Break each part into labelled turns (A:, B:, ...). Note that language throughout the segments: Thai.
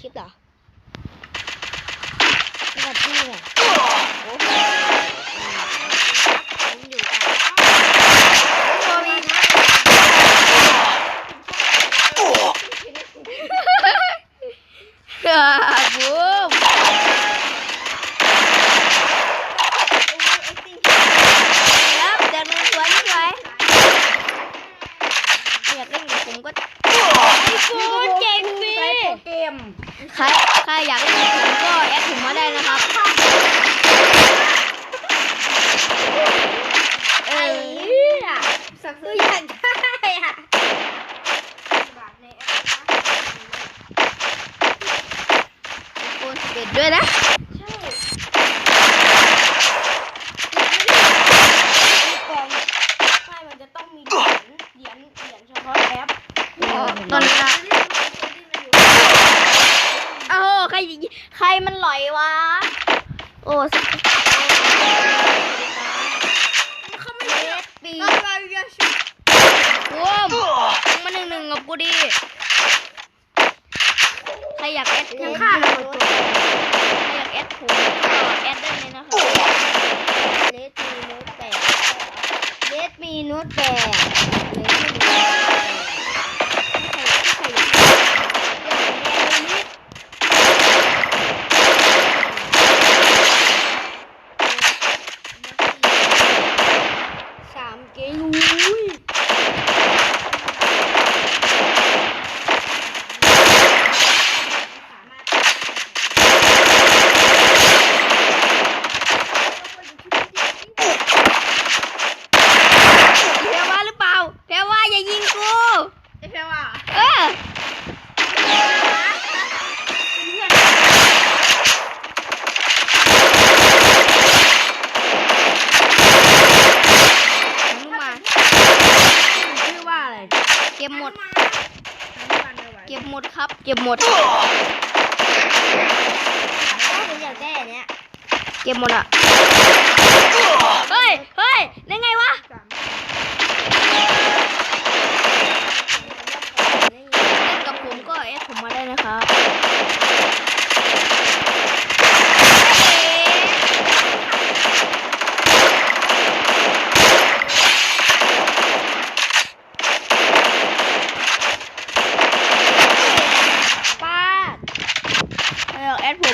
A: คลิปเหรอแบ
B: บนี้อะ
A: โย
B: เก็
A: บหมดครับ เก็บหมด
B: เก็
A: บหมดอะ เฮ้ย เฮ้ย ได้ไงวะ กับผมก็เอสผมมาได้นะครับ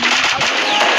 A: from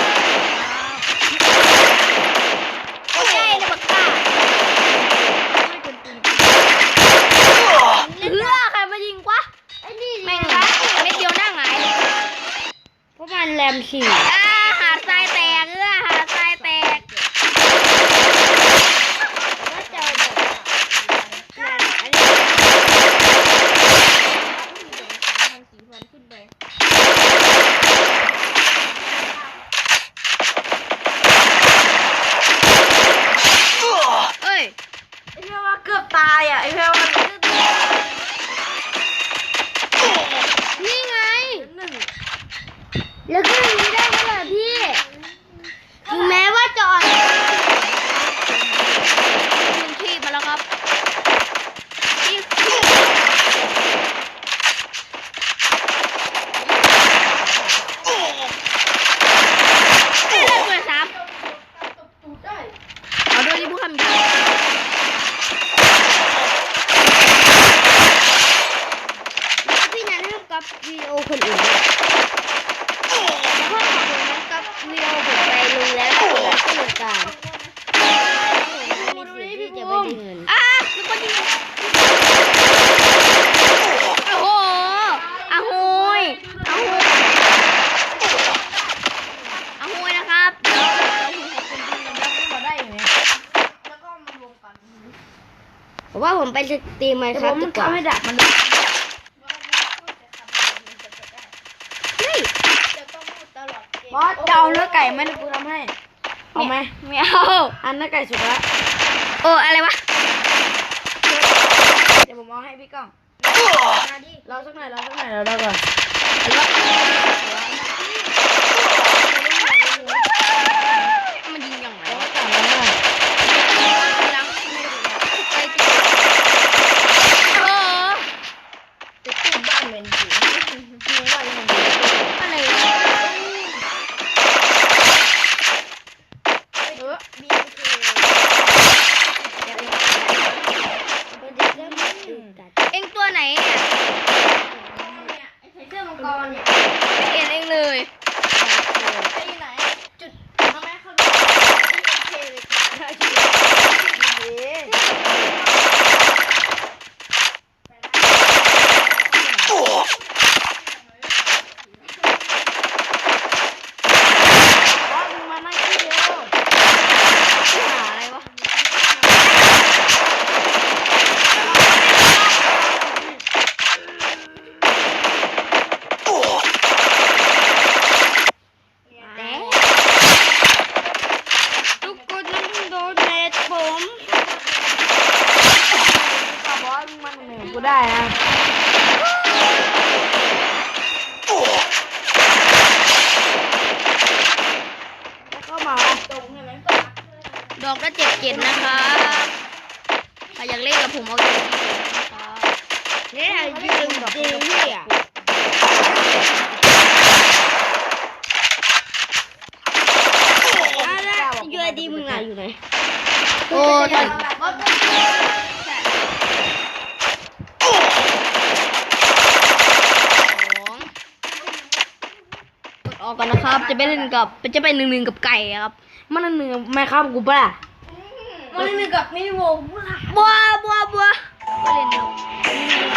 A: คนอื่
B: น
A: ด้ว
B: ข
A: อ
B: บคุ
A: นะครับวิดีโอผมไปลงแล้วขอบคุณที่ติดตามมีสิทงที่จะไม่ด้เมอะมีคนยิงโอ้โอะโหยอะโหยอะโหยนะครับผม
B: ว่า
A: ผมไปสตรีมไหมครับดีกว่า
B: ทำให้ดับมัน
A: เลย
B: จะเอาเนื้อไก่ไหมหรอกูทำให้ เอาไหม
A: ไม่เอา
B: อันเนื้อไก่สุดละ
A: โอ้อะไรวะ
B: เดี๋ยวผมมองให้พี่ก้องรอสักหน่อยรอสักหน่อยเราได้ก่อน ใค
A: รอยากเล่นกับผมเอาเจ็ดเจ็ดนะครับ
B: เนี่ยยืนจริงพี่อะ
A: ยูไอดีมึงอะอยู่ไหนโอ้ตอนสองกดออกกันนะครับ จะไปเล่นกับจะไปหนึ่งหนึ่งกับไก่ครับ
B: มันเหนือไม่ครับกูป่ะมันเหนือกับมินิโว
A: บัวบั วบัวก็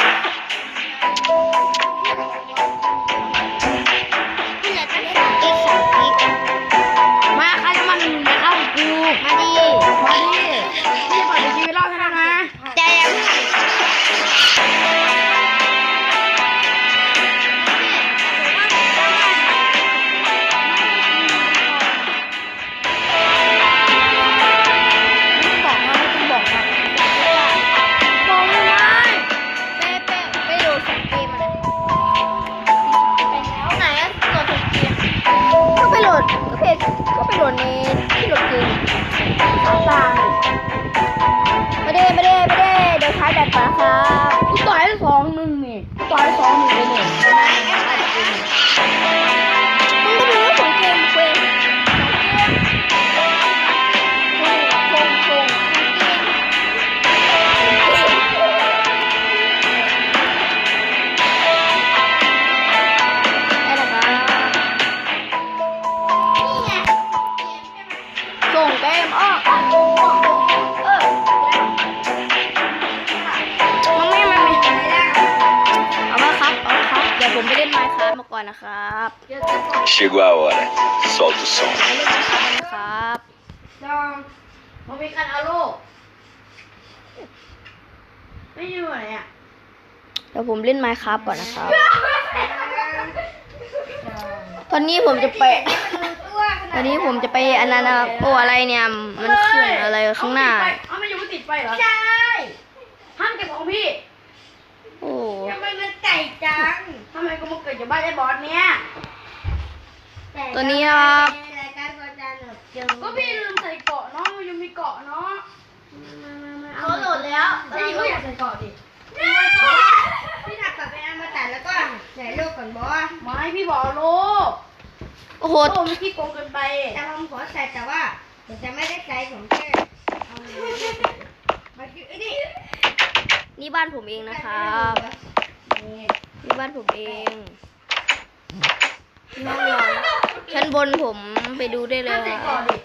A: โดดในที่โหลดเกม
B: ตาย
A: ไม่ได้ไม่ได้ไม่ได้เดี๋ยวใช้แบตปะครับ
B: กูต่อยสองหนึ่งนี่กูต่อยสองหนึ่งเลยเนี่ย
A: อนนะครับ
C: Chegou a hora. Solta o som.
A: ไปเล่นไมค์ครับกันนะครับ
B: จองมันมีการเอาลูกไม่อยู่ไหนอะ
A: เดี๋ยวผมเล่นไมค์ครับก่อนนะครับ ตอนนี้ผมจะไป ตอนนี้ผมจะไปอันนั้นนะครับโอ้อะไรเนี่ย มันขึ้นอะไรข้างหน้า
B: เอาไม่อยู่ก็ติดไปเหรอ ใช่ห้ามเก็บของพี่
A: โอ้
B: ทำไมมันไก่จังทำไมกูมาเกิดจากบ้านไอ้บอสเนี่ย
A: ตัวนี้นะครับ
B: ก็พี่ลืมใส่เกาะเนาะมันยังมีเกาะเนาะ
D: เขาโหลดแล้ว
B: ไอ้ยิงก็อยากใส่เกาะดิ
D: พี่ถักกลับไปเอามาตัดแล้วก็ใส่ลูกก่อนบอส
B: ไม่พี่บอกเอาลูก
A: โอ้โห
B: โอ้ไม่ขี้โกงเกินไป
D: แต่ผมขอใส่แต่ว่าผมจะไม่ได้ใส่ผมแค่เอามาคือไอ้นี่
A: นี่บ้านผมเองนะครับ
D: นี่
A: นี่บ้านผมเองน้องนอนชั้นบนผมไปดูได้เลย
B: ใส่
A: ค
B: เกาะ
A: รับ
B: ดิ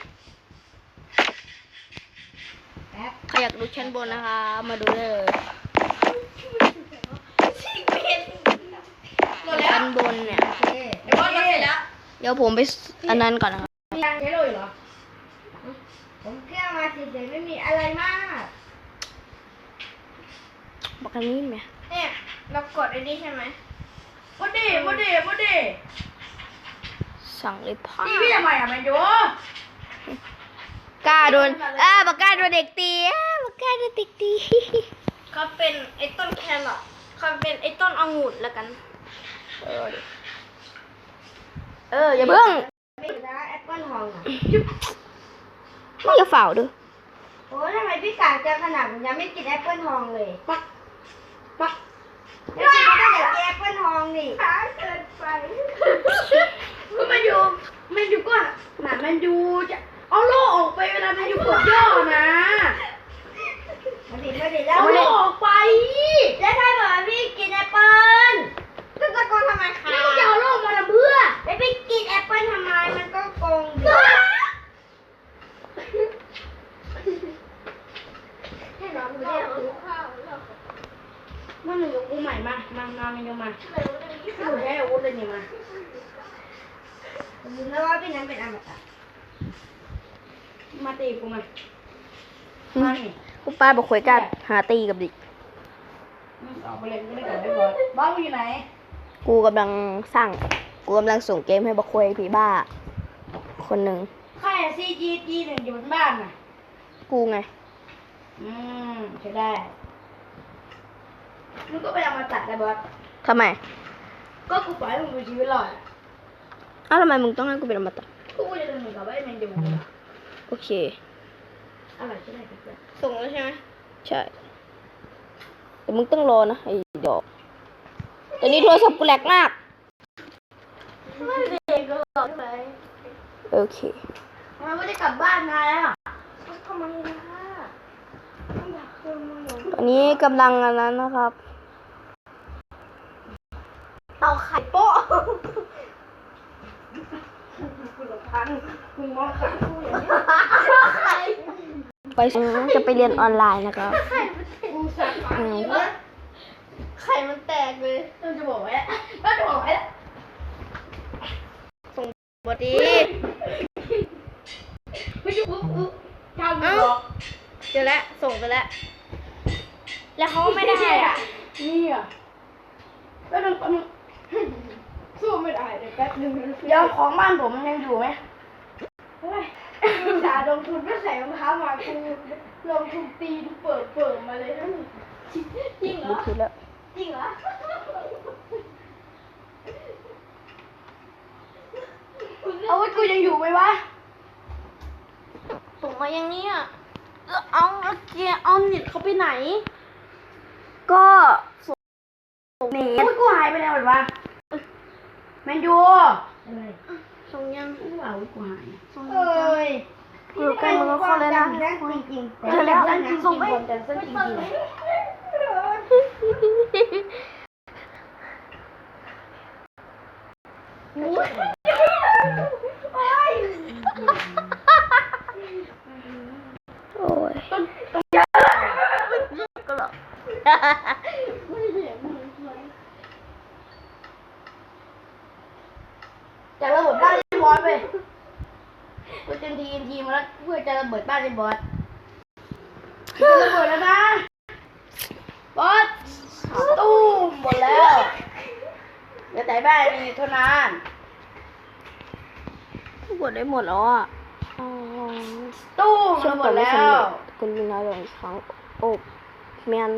D: แป๊บ
A: ใครอยากดูชั้นบนนะคะ มาดูได้เลยชั้นบนเนี่ย
D: โอเค
B: ไอ้บอสมาเสร็จแล้ว
A: เดี๋ยวผมไปอันนั้นก่อนนะครับ
B: มียังใช้โลอยู่เหรอ
D: ผมแค่มาเฉยๆไม่มีอะไรมาก
A: บอกกันนี้ไหม
D: เนี่ย เรากดไอ้นี่ใช่ไหม
B: มาดิมาดิมาดิ
A: สั่งเลยพ่อ
B: นี่พี่ทำไมอะแมนยู
A: กล้าโดนอ่าบอกกล้าโดนเด็กตีอ่าบอกกล้าโดนเด็กตี
D: เขาเป็นไอ้ต้นแครอทเขาเป็นไอ้ต้นองุ่นแล้วกัน
A: เออดิเอออย่าเพิ่ง
D: ไม่ได้แอปเปิ้ลทองอะ
A: ไม่อย่าฝ่าวด้วย
D: โอ้ยทำไมพี่กาเจอขนาดผมยังไม่กินแอปเปิ้ลทองเลย
B: ปักปัก
D: แล้วกินก็อยากกินแอปเปิ้ลทองนี่ช้าเกินไป
B: ก็แมนยูแมนยูก็หนาแมนยูจะเอาโล่ออกไปเวลาแมนยูกดย่อนะ
D: มาดิมาดิแล้ว
B: เอาโล่ออกไป
D: แล้วถ้าบอกว่าพี่กินแอปเปิ้ลก็ตะโกนทำไมคะ
B: นี่มึง มา
D: ผมรู้แล้วว่าพี่นั้นเป็นอมตะ
B: มาตีกูมามานี่
A: กูป้าบอกคุยกันหาตีกับดิ
B: อืมออกไปเลยไม่ได้กลับไปบอสบ้านมึงอยู่ไหน
A: กูกำลังสร้าง กูกำลังส่งเกมให้บักคุยผีบ้า คนหนึ่ง
B: ใครซีจีจีหนึ่งอยู่บนบ้านน่ะ
A: กูไง
B: อืมใช้ได้ มึงก็ไปเอามาตัดได้บอส
A: ทำไม
B: ก็กูปล่อยให้มึงมีชีวิตรอดอะ
A: อ้าวทำไมมึงต้องให้กูเป็นอมตะ
B: กูก็จะทำเหมือนกับว่าไอ้แมนยู
A: โอเค
B: อะไรใช่ได้กันเพื่อน
A: ส่งแล้วใช่ไหมใช่แต่มึงต้องรอนะไอ้ดอกตอนนี้โทรศัพท์กูแหลกมาก
B: ไม่เด็กก็หลอกเลย
A: โอเค
B: ทำไมไม่ได้กลับบ้านมาแล้วทำไมล่ะไม่อยากเจอมึง
A: ตอนนี้กำลังอันนั้นนะครับ
B: เตาไข่โป๊ะกูหลงพันมึงมองขากูอย่างนี้ไข่
A: ไปจะไปเรียนออนไลน์นะครับ
B: ไข่มันกูสั่ง
A: อืม
B: ไข่มันแตกเลยต้องจะบอกไว้แล้วต้องจะบอกไว้แล้ว
A: บดี
B: ไม่ใช่อุ๊บอุ๊บทำมึงหรอก
A: เจอแล้วส่งไปแล้ว
B: แล้วเขาไม่ได้อะนี่อะแป๊บนึงแป๊บนึง สู้ไม่ได้เดี๋ยวแป๊บนึงเดี๋ยวของบ้านผมมันยังอยู่ไหมเฮ้ยกูสาห์ลงทุนไม่ใส่รองเท้ามากูลงทุนตีนเปิดเปิดมาเลยนะจริงเหร
A: ดู
B: อ
A: ทีแล้ว
B: จริงเหรอ เอาไว้กูยังอยู่ไหมวะ
A: ส่งมาอย่างนี้อะ
B: เอาเอาเกียร์เอาเน็ตเขาไปไหน
A: ก็ส่งเน
B: โอ้ยกูหายไปแล้วเหรอวะ แมนยู
A: ส่งยัง
B: กูเอากูหาย
A: ส่ง
B: เอ้ย
A: กูใกล้มึงแล้วเข้าเลยนะ
D: จริงๆ
A: เจอแล้ว
B: ส่งไป
D: แต่เส้นจริง
A: โอ้ยก็หรอ
B: จะระเบิดบ้านไอ้บอสไปกูเต็มทีนทีมาแล้วเพื่อจะระเบิดบ้านไอ้บอสจะระเบิดแล้วนะบอสตู้มหมดแล้วเหลือแต่บ้านนี่เท่านั้น
A: กดได้หมดแล้วอะอ๋อ
B: ตู้ม
A: เชื่อ
B: หม
A: ก่อน
B: ด
A: ไม่
B: แล้
A: สำ
B: ว
A: เร็จคุณยิงน้อยลงอีกครั้งโอ้แมน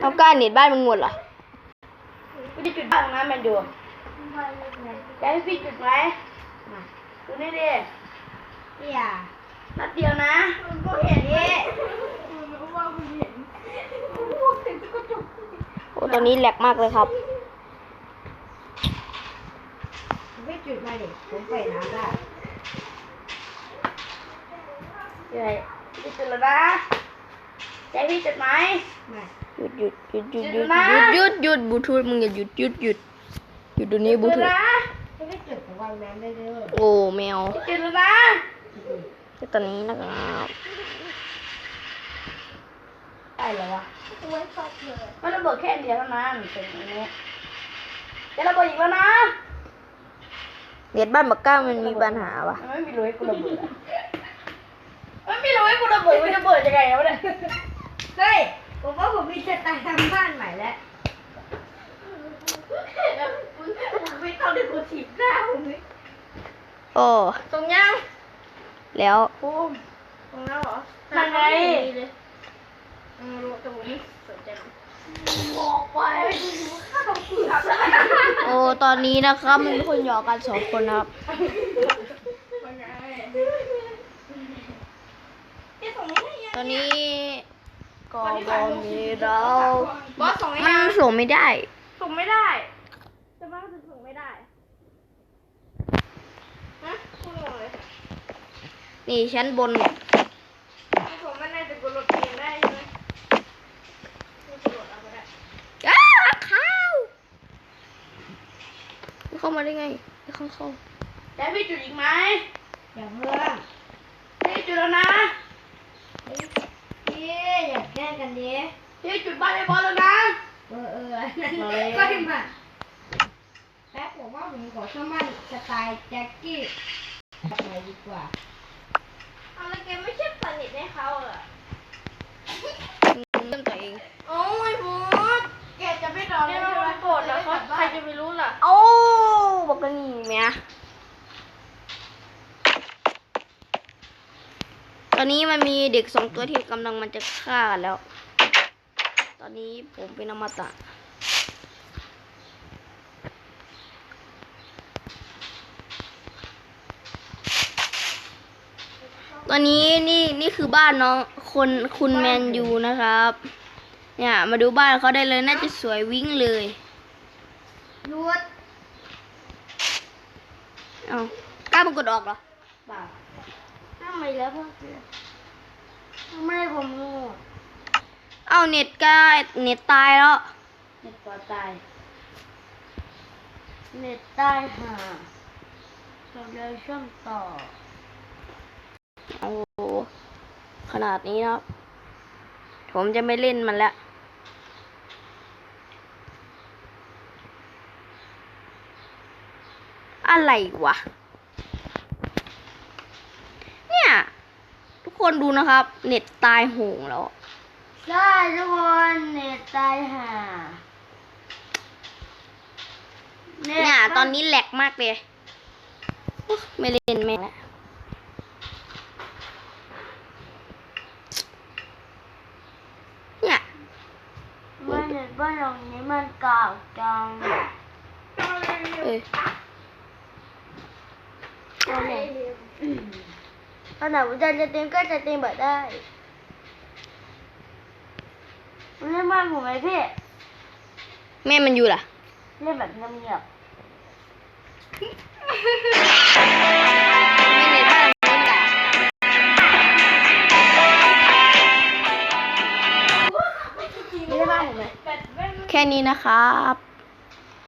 A: เอาก้านเน็ตบ้านมึงหมดเหรอ
B: กูจะจุดบ้านตรงนั้นแมนดูจะให้พี่จุดไหมมาดูนี่ดิ
D: ๆพี่อะ
B: นัดเดียวนะก็เห็นนี่
A: โอ้ตอนนี้แหลกมากเลยครับ
D: ไม่จุดมาดิผมไปน้ำได้
B: ยังไงพี่จุดแล้วนะจะให้พี่จุดไหม
D: ไม่
A: หยุดหยุดหยุดหยุดห
B: ยุ
A: ยุ
B: ด
A: หยุดหยุดบลูทูธมึงอย่าหยุดหยุดหยุดหยุดเดูนี้บลูทูธ
D: ไม่จุดวางน้ำได้เลย
A: โอ้แมว
B: จุดแล้วนะ
A: ตอนนี้นะครับ
B: ได้เหรอวะมันระเบิดแค่เดียวเท่านั้นถึงอันนี้จะระเบิดอีกแล้วนะ
A: เน็ตบ้านบักก้ามันมีปัญหาวะ
B: ไม่มีรูให้กูระเบิดไม่มีรูให้กูระเบิดมันจะเบิดยังไงวะเนี่ย
D: เฮ้ย ผมว่าผมมีจะตายทำบ้านใหม่แล้ว
B: ไม่ต้องเดี๋ยวกูถีบหน้ามึงเลย
A: โอ้
B: ตรงยัง
A: แล้ว
B: ปูมตรงนั้นเหรอนั่นไงอืมตรงนี้สนใจบอกไปข้าวเปลือก
A: โอ้ตอนนี้นะครับมันมีคนหยอกกันสองคนนะครับตอนนี้ ก็บอมีเรา
B: บอสส่งให้
A: มันส่งไม่ได้
B: ส่งไม่ได้จะบ้าจะส่งไม่ได้ฮะพูดเลย
A: นี่ชั้นบนเนี่ย
B: ส่งไม่ได้แต่กูโหลดเกมได้ใช่ไหมกูโหลดเอาก็ได้
A: อ้าเข้าเข้ามาได้ไงเข้าเข้า
B: แล้พี่จุดอีกไหม
D: อย่าเพิ่ง
B: พี่จุดแล้วนะ
D: อย่าแกล้งกันดิ
B: พี่จุดบ้านไอ้บอลแล้วนะ
D: เออเอออันนั้น
B: มาเลย
D: ก็ถึงมาแป๊บผมว่าผมขอเข้ามันสไตล์แจ็คกี้แบบไหนดีกว่า
A: เอาแล้วแกไม่ใช่ผลิตให้เขาเหรอเรื่องตัวเอง
B: โอ้ยพูดแกจะไม่นอนเลยใช่ไหมโกรธแล้วเขาใครจะไปรู้ล่ะ
A: โอ้บอกกันนี่แม่ ตอนนี้มันมีเด็กสองตัวที่กำลังมันจะฆ่ากันแล้ว ตอนนี้ผมเป็นอมตะตอนนี้นี่นี่คือบ้านน้องคนคุณแมนยูนะครับ เนี่ยมาดูบ้านเขาได้เลยน่าจะสวยวิ่งเลย
D: รูด
A: เอากล้ามันกดออกเหรอ
D: เปล่า
B: ทำไมแล้วพ่อทำไมผมงู
A: เอาเน็ตกล้าเน็ตตายแล้ว
B: เน็ตต่อตาย เน็ตตายห่าเราเลยเชื่อมต่อ
A: โอ้โหขนาดนี้นะครับผมจะไม่เล่นมันแล้วอะไรวะ เนี่ย ทุก คนดูนะครับ เน็ตตายโหงแล้ว
B: ใช่ทุกคนเน็ตตายห่า
A: เนี่ยตอนนี้แหลกมากเลยอุ๊ยไม่เล่นแม่งแล้วเนี่ย
B: ว่าเน็ตบ้านหลังนี้มันเก่าจัง
A: เอ้ย
B: ตอ นไหนตอนไหนผมจะจะเต็มก็จะเต็มแบบได้เล่นบ้านผมไหมพี่
A: แม่มันอยู่ล่ะ
B: เล่นแบบเงียบ
A: ไม่ในบ้านมันด่า
B: ๆเล่นบ้านผมไหม
A: แค่นี้นะครับ